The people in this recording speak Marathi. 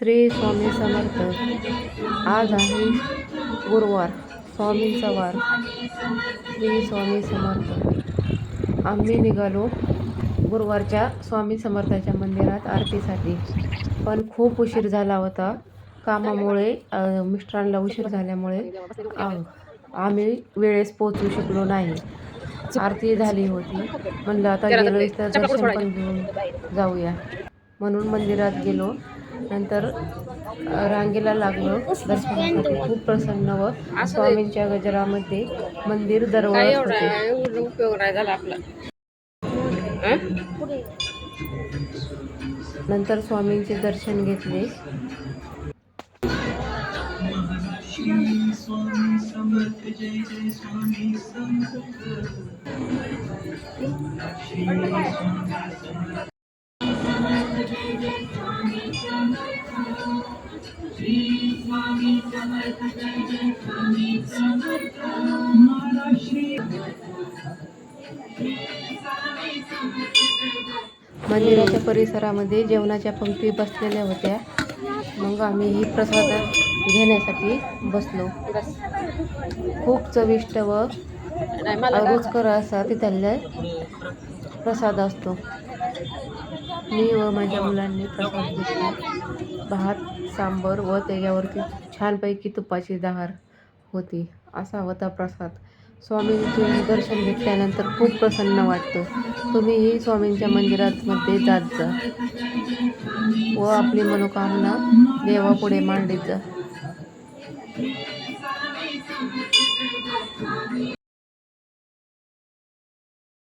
श्री स्वामी समर्थ. आज आहे गुरुवार स्वामींचा वार. श्री स्वामी समर्थ. आम्ही निघालो गुरुवारच्या स्वामी समर्थाच्या मंदिरात आरतीसाठी. पण खूप उशीर झाला होता. कामामुळे मिस्टरांना उशीर झाल्यामुळे आम्ही वेळेस पोचू शकलो नाही. आरती झाली होती. म्हणलं आता गेलो तर दर्शन पण घेऊन जाऊया. म्हणून मंदिरात गेलो. नंतर रांगेला लागलो. दर्शनासाठी खूप प्रसन्न व स्वामींच्या गजरामध्ये मंदिर काय दरवळत एवढा होते. एवढं उपयोग नाही झाला आपला. हं? नंतर स्वामींचे दर्शन घेतले. मंदिराच्या परिसरामध्ये जेवणाच्या पंक्ती बसलेल्या होत्या. मग आम्ही ही प्रसाद घेण्यासाठी बसलो. खूप चविष्ट व रुचकर असा तिथल्या प्रसाद असतो. मी व माझ्या मुलांनी प्रसाद घेतला. भात सांबर व त्याच्यावरती छानपैकी तुपाची दहार होती असा होता प्रसाद. स्वामींचे दर्शन घेतल्यानंतर खूप प्रसन्न वाटतं. तुम्हीही स्वामींच्या मंदिरातमध्ये जात जा. व आपली मनोकामना देवापुढे मांडीत जा.